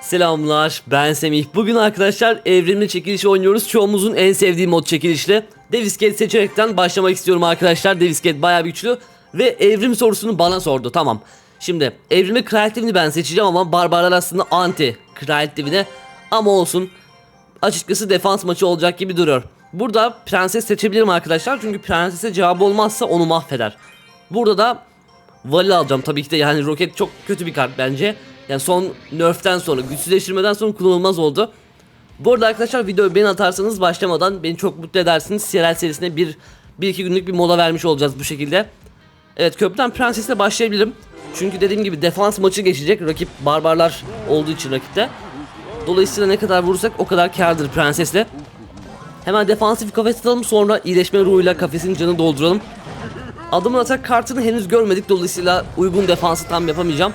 Selamlar ben Semih. Bugün arkadaşlar evrimli çekilişi oynuyoruz. Çoğumuzun en sevdiği mod çekilişli. Devisket seçerekten başlamak istiyorum arkadaşlar. Devisket bir güçlü. Ve evrim sorusunu bana sordu. Tamam. Şimdi evrimi kreatifini ben seçeceğim ama barbarlar aslında anti kreatifine. Ama olsun. Açıkçası defans maçı olacak gibi duruyor. Burada prenses seçebilirim arkadaşlar. Çünkü prensese cevabı olmazsa onu mahveder. Burada da Vali alacağım tabii ki de yani roket çok kötü bir kart bence. Yani son nerf'ten sonra güçsüzleştirmeden sonra kullanılmaz oldu. Bu arada arkadaşlar videoyu beni atarsanız başlamadan beni çok mutlu edersiniz. Sierel serisine bir, bir iki günlük bir mola vermiş olacağız bu şekilde. Evet köprüden prensesle başlayabilirim. Çünkü dediğim gibi defans maçı geçecek. Rakip barbarlar olduğu için rakipte. Dolayısıyla ne kadar vurursak o kadar kârdır prensesle. Hemen defansif kafes atalım sonra iyileşme ruhuyla kafesin canını dolduralım. Adamın atak kartını henüz görmedik dolayısıyla uygun defansı tam yapamayacağım.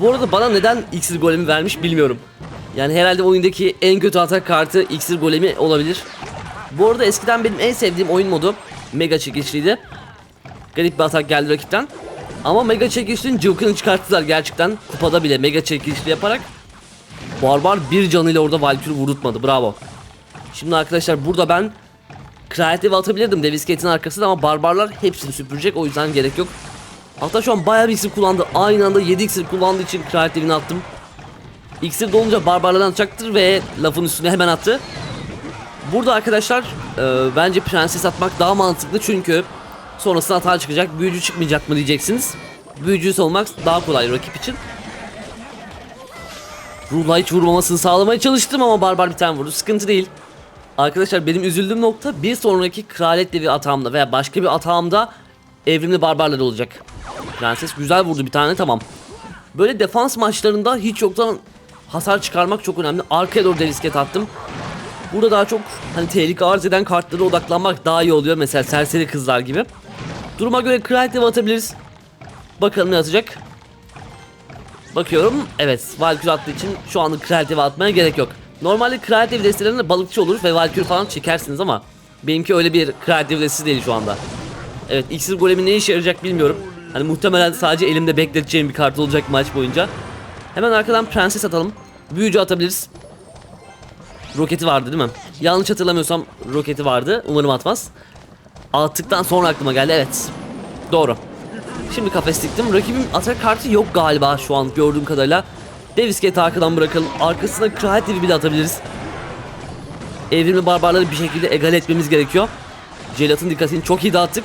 Bu arada bana neden iksir golemi vermiş bilmiyorum. Yani herhalde oyundaki en kötü atak kartı iksir golemi olabilir. Bu arada eskiden benim en sevdiğim oyun modu mega çekişliydi. Garip bir atak geldi rakipten. Ama mega çekişlinin cıvkını çıkarttılar gerçekten. Kupada bile mega çekişli yaparak. Barbar bir canıyla orada Valkyrie vurutmadı bravo. Şimdi arkadaşlar burada ben Kreatif atabilirdim Devisket'in arkasında ama barbarlar hepsini süpürecek o yüzden gerek yok. Hatta şu an bayağı bir iksir kullandı. Aynı anda 7 iksir kullandığı için kreatifini attım. İksir dolunca barbarlardan atacaktır ve lafın üstüne hemen attı. Burada arkadaşlar e, bence prenses atmak daha mantıklı çünkü sonrasında hata çıkacak. Büyücü çıkmayacak mı diyeceksiniz. Büyücü olmak daha kolay rakip için. Ruhla hiç vurmamasını sağlamaya çalıştım ama barbar bir tane vurdu. Sıkıntı değil. Arkadaşlar benim üzüldüğüm nokta bir sonraki kraliyet devi atağımda veya başka bir atağımda evrimli barbarlar olacak. Prenses güzel vurdu bir tane tamam. Böyle defans maçlarında hiç yoktan hasar çıkarmak çok önemli. Arkaya doğru derisket attım. Burada daha çok hani tehlike arz eden kartlara odaklanmak daha iyi oluyor. Mesela serseri kızlar gibi. Duruma göre devi atabiliriz. Bakalım ne atacak. Bakıyorum. Evet. Valkyrie attığı için şu kraliyet devi atmaya gerek yok. Normalde kreatif destelerinde balıkçı olur ve Valkyrie falan çekersiniz ama benimki öyle bir kreatif destesi değil şu anda. Evet iksir golemi ne işe yarayacak bilmiyorum. Hani muhtemelen sadece elimde bekleteceğim bir kart olacak maç boyunca. Hemen arkadan prenses atalım. Büyücü atabiliriz. Roketi vardı değil mi? Yanlış hatırlamıyorsam roketi vardı. Umarım atmaz. Attıktan sonra aklıma geldi evet. Doğru. Şimdi kafes diktim. Rakibim atak kartı yok galiba şu an gördüğüm kadarıyla. Devisket'i arkadan bırakalım. Arkasına Kreatif'i bile atabiliriz. Evrimli barbarları bir şekilde egal etmemiz gerekiyor. Celat'ın dikkatini çok iyi dağıttık.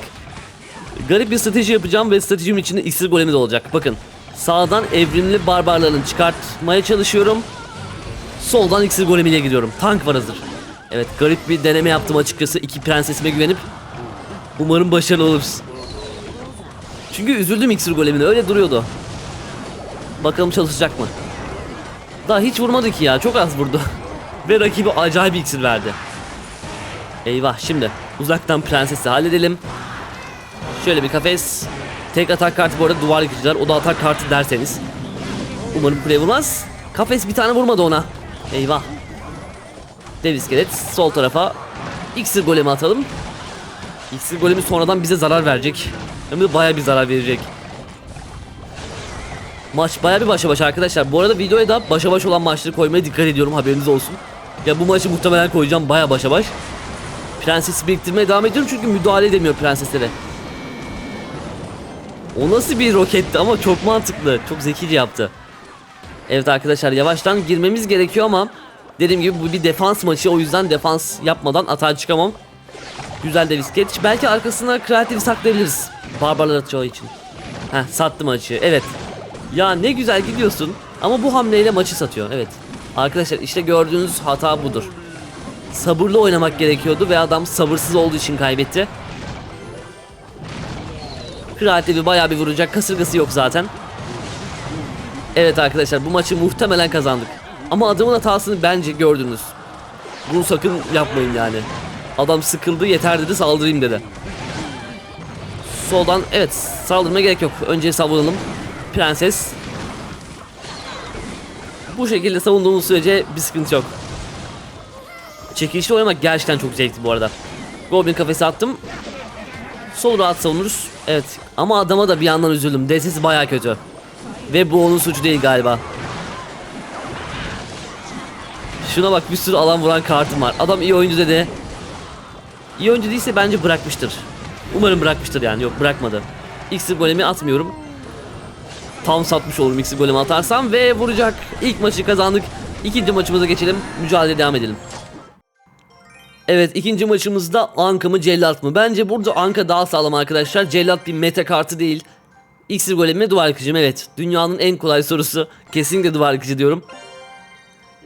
Garip bir strateji yapacağım ve stratejimin içinde iksir golemi de olacak. Bakın sağdan evrimli barbarların çıkartmaya çalışıyorum. Soldan iksir golemiyle gidiyorum. Tank var hazır. Evet garip bir deneme yaptım açıkçası iki prensesime güvenip. Umarım başarılı oluruz. Çünkü üzüldüm iksir golemine öyle duruyordu. Bakalım çalışacak mı? Daha hiç vurmadı ki ya çok az vurdu. Ve rakibi acayip iksir verdi. Eyvah şimdi uzaktan prensesi halledelim. Şöyle bir kafes. Tek atak kartı bu arada duvar yıkıcılar. O da atak kartı derseniz. Umarım kuleye vurmaz. Kafes bir tane vurmadı ona. Eyvah. Dev iskelet sol tarafa. İksir golemi atalım. İksir golemi sonradan bize zarar verecek. Hem de baya bir zarar verecek. Maç baya bir başa baş arkadaşlar. Bu arada videoya da başa baş olan maçları koymaya dikkat ediyorum haberiniz olsun. Ya bu maçı muhtemelen koyacağım baya başa baş. Prensesi biriktirmeye devam ediyorum çünkü müdahale edemiyor prenseslere. O nasıl bir roketti ama çok mantıklı. Çok zekice yaptı. Evet arkadaşlar yavaştan girmemiz gerekiyor ama dediğim gibi bu bir defans maçı o yüzden defans yapmadan atağa çıkamam. Güzel de visket. Belki arkasına kreatif saklayabiliriz. Barbarlar atacağı için. Heh sattı maçı. Evet. Ya ne güzel gidiyorsun ama bu hamleyle maçı satıyor. Evet. Arkadaşlar işte gördüğünüz hata budur. Sabırlı oynamak gerekiyordu ve adam sabırsız olduğu için kaybetti. Kreatifi bayağı bir vuracak. Kasırgası yok zaten. Evet arkadaşlar bu maçı muhtemelen kazandık. Ama adamın hatasını bence gördünüz. Bunu sakın yapmayın yani. Adam sıkıldı yeter dedi saldırayım dedi. Soldan evet saldırmaya gerek yok. Önce savunalım. Prenses. Bu şekilde savunduğumuz sürece bir sıkıntı yok. Çekilişli oynamak gerçekten çok zevkli bu arada. Goblin kafesi attım. Sol rahat savunuruz. Evet ama adama da bir yandan üzüldüm. DS'si baya kötü. Ve bu onun suçu değil galiba. Şuna bak bir sürü alan vuran kartım var. Adam iyi oyuncu dedi. İyi oyuncu değilse bence bırakmıştır. Umarım bırakmıştır yani. Yok bırakmadı. İksir golemi atmıyorum. Tam satmış olurum iksir golemi atarsam ve vuracak. İlk maçı kazandık. İkinci maçımıza geçelim. Mücadele devam edelim. Evet ikinci maçımızda Anka mı Cellat mı? Bence burada Anka daha sağlam arkadaşlar. Cellat bir meta kartı değil. İksir golemi mi duvar yıkıcı mı? Evet. Dünyanın en kolay sorusu. Kesinlikle duvar yıkıcı diyorum.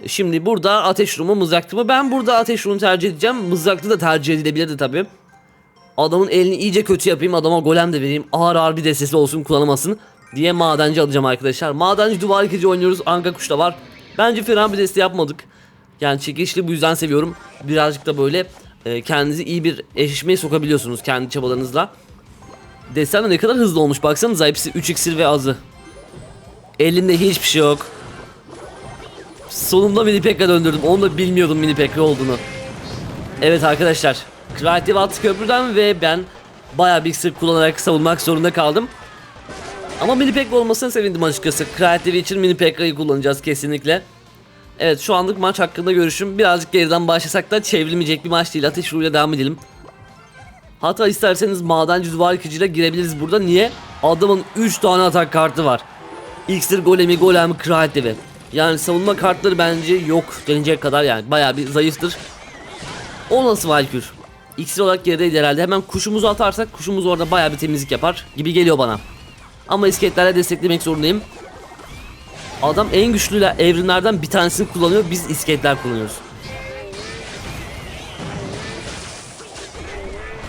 Şimdi burada ateş rumu mızraktı mı? Ben burada ateş rumu tercih edeceğim. Mızraktı da tercih edilebilirdi tabi. Adamın elini iyice kötü yapayım. Adama golem de vereyim. Ağır ağır bir destesi olsun kullanamasın. Diye madenci alacağım arkadaşlar. Madenci duvar yıkıcı oynuyoruz. Anka kuş da var. Bence fena bir deste yapmadık. Yani çekişli bu yüzden seviyorum. Birazcık da böyle e, kendinizi iyi bir eşleşmeye sokabiliyorsunuz kendi çabalarınızla. Destem de ne kadar hızlı olmuş baksanıza hepsi 3 iksir ve azı. Elinde hiçbir şey yok. Sonunda mini pekka döndürdüm. Onu da bilmiyordum mini pekka olduğunu. Evet arkadaşlar. Kreatif attı köprüden ve ben bayağı bir iksir kullanarak savunmak zorunda kaldım. Ama mini pekka olmasına sevindim açıkçası. Kreatif için mini pekka'yı kullanacağız kesinlikle. Evet şu anlık maç hakkında görüşüm birazcık geriden başlasak da çevrilmeyecek bir maç değil. Ateş ruhuyla devam edelim. Hatta isterseniz madenci duvar yıkıcıyla girebiliriz burada. Niye? Adamın 3 tane atak kartı var. İksir golemi, golem, kreatifi. Yani savunma kartları bence yok denecek kadar yani bayağı bir zayıftır. O nasıl Valkür? İksir olarak gerideydi herhalde. Hemen kuşumuzu atarsak kuşumuz orada bayağı bir temizlik yapar gibi geliyor bana. Ama isketlerle desteklemek zorundayım. Adam en güçlü evrimlerden bir tanesini kullanıyor. Biz isketler kullanıyoruz.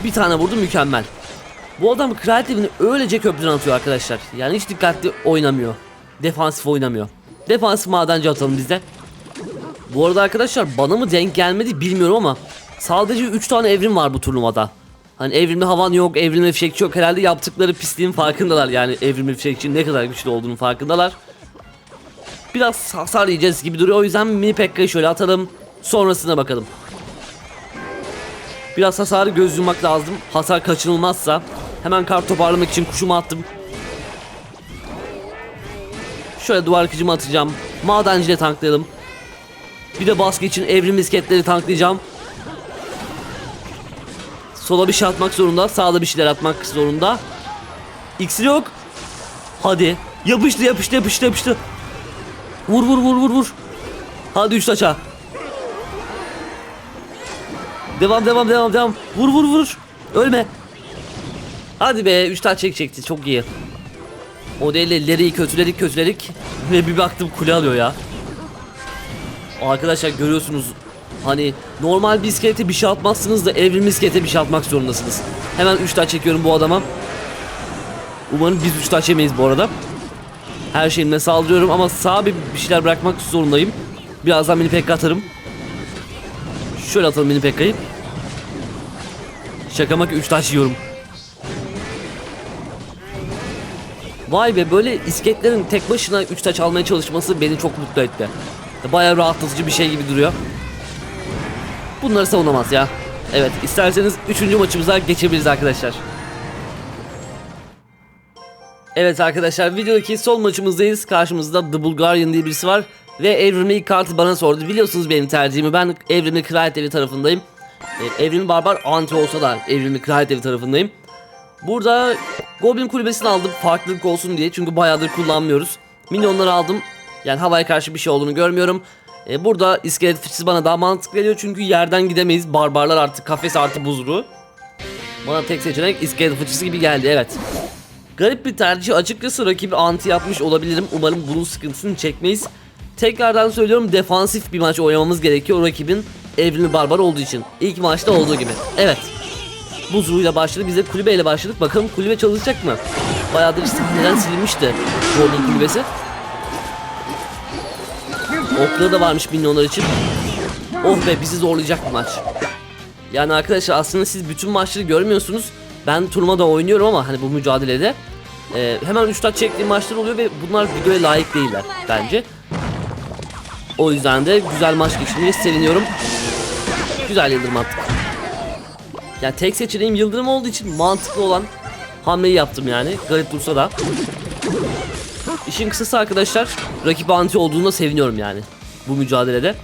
Bir tane vurdu mükemmel. Bu adam kreatifini öylece köprüden atıyor arkadaşlar. Yani hiç dikkatli oynamıyor. Defansif oynamıyor. Defansif madenci atalım bizde. Bu arada arkadaşlar bana mı denk gelmedi bilmiyorum ama sadece 3 tane evrim var bu turnuvada. Hani evrimli havan yok, evrimli fişekçi yok. Herhalde yaptıkları pisliğin farkındalar. Yani evrimli fişekçinin ne kadar güçlü olduğunu farkındalar. Biraz hasar yiyeceğiz gibi duruyor. O yüzden mini pekka'yı şöyle atalım. Sonrasına bakalım. Biraz hasarı göz yummak lazım. Hasar kaçınılmazsa. Hemen kart toparlamak için kuşumu attım. Şöyle duvar kıcımı atacağım. Madenciyle tanklayalım. Bir de baskı için evrim misketleri tanklayacağım. Sola bir şey atmak zorunda. Sağda bir şeyler atmak zorunda. İksir yok. Hadi. Yapıştı yapıştı yapıştı yapıştı. Vur vur vur vur vur. Hadi üç taça. Devam devam devam devam. Vur vur vur. Ölme. Hadi be 3 taç çekecekti çok iyi. O değil elleri kötüledik kötüledik. Ve bir baktım kule alıyor ya. Arkadaşlar görüyorsunuz hani normal bir iskelete bir şey atmazsınız da evrim iskelete bir şey atmak zorundasınız. Hemen 3 taç çekiyorum bu adama. Umarım biz 3 taç yemeyiz bu arada. Her şeyimle saldırıyorum ama sağ bir, bir şeyler bırakmak zorundayım. Birazdan mini pekka atarım. Şöyle atalım mini pekkayı. Şaka maka 3 taş yiyorum. Vay be böyle isketlerin tek başına 3 taç almaya çalışması beni çok mutlu etti. Bayağı rahatlatıcı bir şey gibi duruyor. Bunları savunamaz ya. Evet isterseniz 3. maçımıza geçebiliriz arkadaşlar. Evet arkadaşlar videodaki son maçımızdayız. Karşımızda The Bulgarian diye birisi var. Ve Evrim'i ilk kartı bana sordu. Biliyorsunuz benim tercihimi. Ben Evrim'i Kraliyet Evi tarafındayım. E, Evrim'i Barbar anti olsa da Evrim'i Kraliyet Evi tarafındayım. Burada Goblin kulübesini aldım farklılık olsun diye. Çünkü bayağıdır kullanmıyoruz. Minyonları aldım. Yani havaya karşı bir şey olduğunu görmüyorum. E, burada iskelet fıçısı bana daha mantıklı geliyor. Çünkü yerden gidemeyiz. Barbarlar artık kafes artı buzuru. Bana tek seçenek iskelet fıçısı gibi geldi evet. Garip bir tercih açıkçası rakibi anti yapmış olabilirim. Umarım bunun sıkıntısını çekmeyiz. Tekrardan söylüyorum defansif bir maç oynamamız gerekiyor rakibin evrimli barbar olduğu için. İlk maçta olduğu gibi. Evet. Buzluğuyla başladı. Biz de kulübeyle başladık. Bakalım kulübe çalışacak mı? Bayağıdır sahneden silinmişti Golden kulübesi. Okları da varmış milyonlar için. Oh be bizi zorlayacak bir maç. Yani arkadaşlar aslında siz bütün maçları görmüyorsunuz. Ben turnuvada oynuyorum ama hani bu mücadelede e, hemen 3 taç çektiğim maçlar oluyor ve bunlar videoya layık değiller bence. O yüzden de güzel maç geçirmeye seviniyorum. Güzel yıldırım attık. Yani tek seçeneğim yıldırım olduğu için mantıklı olan hamleyi yaptım yani. Garip dursa da. İşin kısası arkadaşlar rakip anti olduğunda seviniyorum yani bu mücadelede.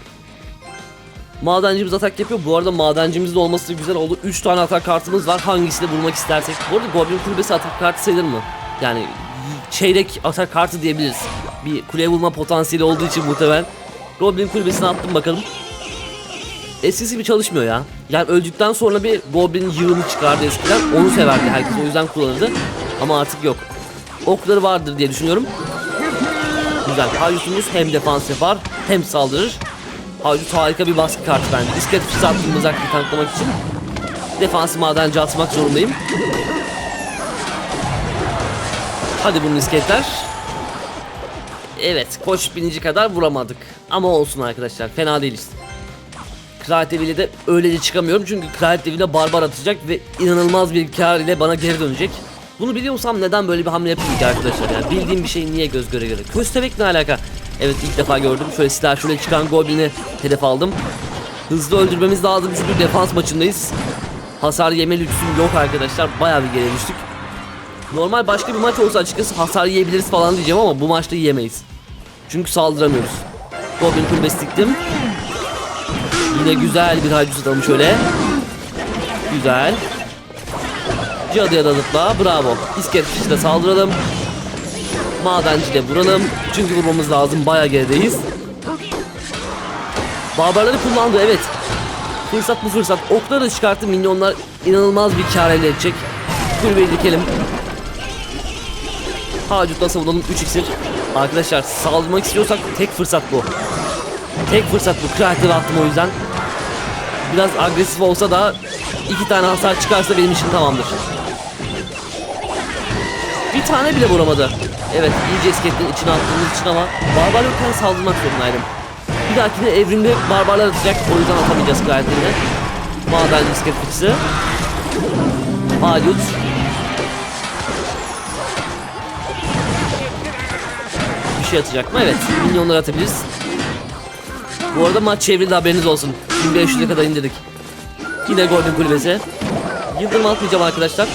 Madencimiz atak yapıyor. Bu arada madencimiz de olması güzel oldu. 3 tane atak kartımız var. Hangisiyle vurmak istersek. Bu arada Goblin kulübesi atak kartı sayılır mı? Yani çeyrek atak kartı diyebiliriz. Bir kuleye vurma potansiyeli olduğu için muhtemelen. Goblin kulübesine attım bakalım. Eskisi gibi çalışmıyor ya. Yani öldükten sonra bir Goblin yığını çıkardı eskiden. Onu severdi herkes. O yüzden kullanırdı. Ama artık yok. Okları vardır diye düşünüyorum. Güzel. Haydut'umuz hem defans yapar hem saldırır. Haydut harika bir baskı kartı bence. İskelet fırsat attım mızraklı tanklamak için. Defansı madenci atmak zorundayım. Hadi bunun iskeletler. Evet, koç binici kadar vuramadık. Ama olsun arkadaşlar, fena değiliz. Kraliyet Devi'yle de öylece çıkamıyorum çünkü Kraliyet Devi'yle barbar atacak ve inanılmaz bir kar ile bana geri dönecek. Bunu biliyorsam neden böyle bir hamle yapayım ki arkadaşlar yani bildiğim bir şeyi niye göz göre göre. Köstebek ne alaka? Evet ilk defa gördüm. Şöyle silah şöyle çıkan Goblin'i hedef aldım. Hızlı öldürmemiz lazım çünkü defans maçındayız. Hasar yeme lüksüm yok arkadaşlar. Bayağı bir geriye düştük. Normal başka bir maç olsa açıkçası hasar yiyebiliriz falan diyeceğim ama bu maçta yiyemeyiz. Çünkü saldıramıyoruz. Goblin kulübesi diktim. Yine güzel bir haydut atalım şöyle. Güzel. Cadıya da zıpla. Bravo. İskelet de saldıralım. Madenci de vuralım. Çünkü vurmamız lazım. Bayağı gerideyiz. Barbarları kullandı evet. Fırsat bu fırsat. Okları da çıkarttı. Minyonlar inanılmaz bir kar elde edecek. Kulübeyi dikelim. Hacut'la savunalım 3 iksir. Arkadaşlar saldırmak istiyorsak tek fırsat bu. Tek fırsat bu. Kreatif attım o yüzden. Biraz agresif olsa da iki tane hasar çıkarsa benim işim tamamdır. Bir tane bile vuramadı. Evet iyice iskeletlerin içine attığımız için ama barbar yokken saldırmak zorundaydım. Bir dahakine evrimde barbarlar atacak o yüzden atamayacağız kraliyetlerine. Maden iskelet fıçısı. Şey atacak mı? Evet. Minyonları atabiliriz. Bu arada maç çevrildi haberiniz olsun. 1500'e kadar indirdik. Yine Golden Kulübesi. Yıldırım atmayacağım arkadaşlar.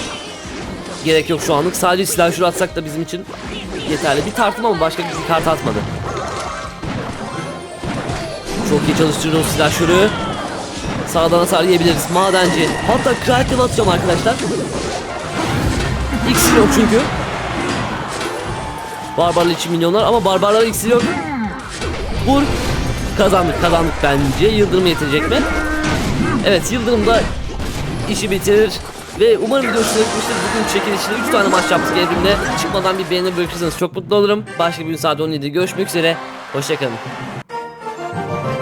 Gerek yok şu anlık. Sadece silah şuru atsak da bizim için yeterli. Bir tartım ama başka bir kart atmadı. Çok iyi çalıştırıyoruz silah şuru. Sağdan hasar yiyebiliriz. Madenci. Hatta kreatif atacağım arkadaşlar. İksir yok çünkü. Barbarlar için milyonlar ama barbarlar iksir yok. Vur. Kazandık kazandık bence. Yıldırım yetecek mi? Evet Yıldırım da işi bitirir. Ve umarım video hoşuna gitmiştir. Bugün çekilişte 3 tane maç yaptık evrimle. Çıkmadan bir beğeni bırakırsanız çok mutlu olurum. Başka bir gün saat 17'de görüşmek üzere. Hoşçakalın.